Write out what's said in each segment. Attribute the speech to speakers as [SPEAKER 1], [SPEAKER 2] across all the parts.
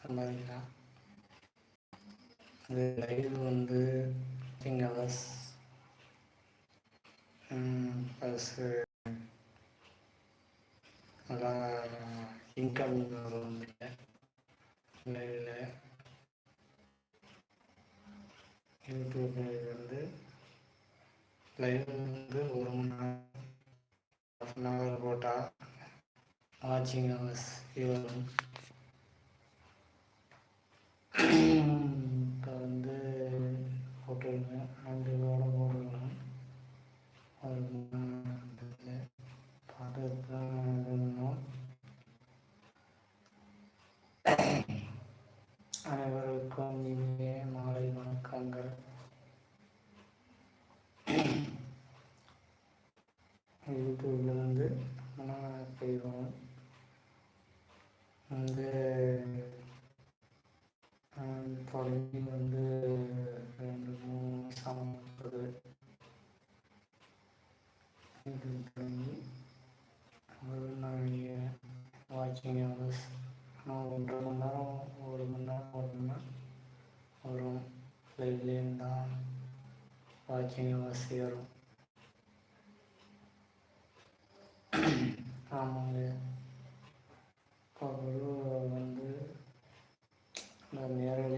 [SPEAKER 1] சம்பாதிக்கலாம் அது லைவ் வந்து திங் ஹவர்ஸ் ப்ளஸ்ஸு நல்லா இன்கம் வரும் லைவில் யூடியூப் வந்து லைவ் வந்து ஒரு மணி நேரம் ஹாஃப் அன் ஹவர் போட்டால் வாட்சிங் ஹவர்ஸ் வரும். இப்போ வந்து போட்டுருங்க ரெண்டு வேலை போட்டுருக்கலாம் ஒரு அனைவருக்கும் இனிய மாலை வணக்கங்கள். யூடியூப்ல பண்ணி தொடங்கி ஒரு நாளைக்கு வாட்சிங் ஹவர்ஸ் ஆனால் ஒன்றரை மணி நேரம் ஒரு மணி நேரம் ஓடணும்னா வரும் ஃப்ளைட்லேயும் தான் வாட்சிங் ஹவர்ஸ் ஏறும். ஆமாங்க. அப்புறம் வந்து நேரம்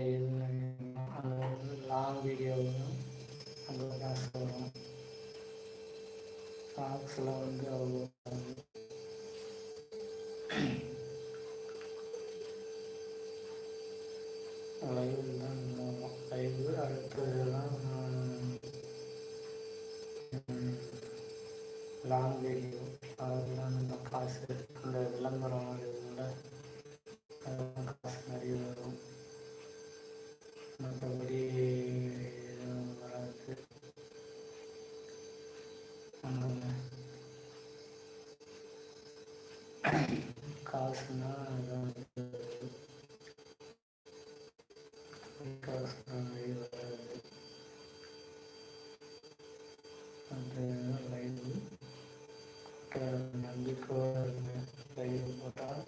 [SPEAKER 1] ஷார்ட்ஸில் வந்து அவங்க லைவ் தான் லைவ் அடுத்ததெல்லாம் லாங் வீடியோ அதெல்லாம் நம்ம காசு அந்த விளம்பரம் அதெல்லாம் காசு நிறைய வரும் மற்றபடி காசுனா அதான் காசு நிறைய வராது அது லைவ் நம்பிக்கையோடு இருங்க லைவ் போட்டால்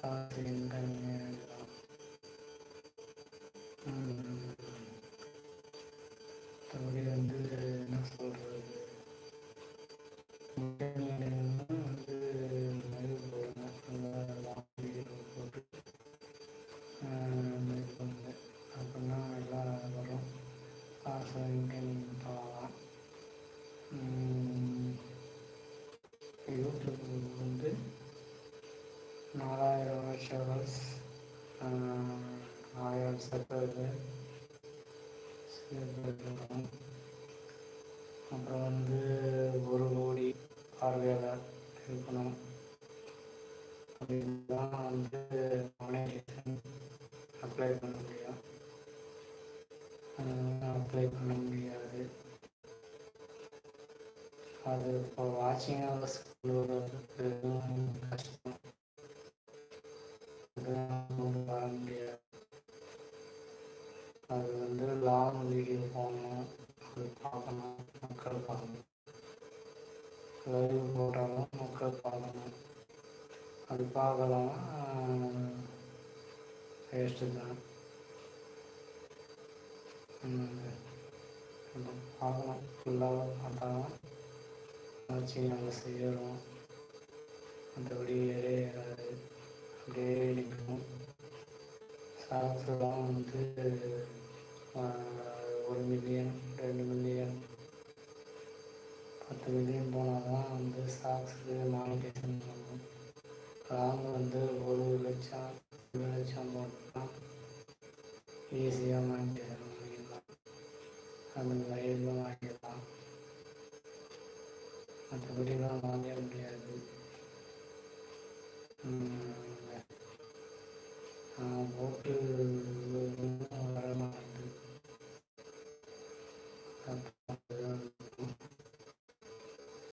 [SPEAKER 1] காசு சப்ஸ்கிரைபர் அப்புறம் வந்து ஒரு கோடி பார்வையாளர் இருக்கணும் அப்படின்தான் வந்து மானிட்டேஷன் அப்ளை பண்ண முடியும். அப்ளை பண்ண முடியாது. அது இப்போ வாட்சிங் ஹவர்ஸ் கஷ்டம். வர முடியாது. வீடியோ போடணும் அது பார்க்கணும் மக்கள் பார்க்கணும் லைவ் போட்டாலும் மக்கள் பார்க்கணும் அது பார்க்கலாம் வேஸ்ட்டு தான் பார்க்கணும் ஃபுல்லாக பார்த்தா வச்சு நம்ம செய்யறோம் மற்றபடி ஏறே ஏறாது அப்படியே நிற்கும். சாக்ஸ்லாம் வந்து லாங் வந்து ஒரு லட்சம் ரெண்டு லட்சம் போட்டால் ஈஸியாக மானிட்டேஷன் வாங்கிடலாம் அந்த வயலில் வாங்கிடலாம். மற்றபடிலாம் வாங்க முடியாது. போட்டு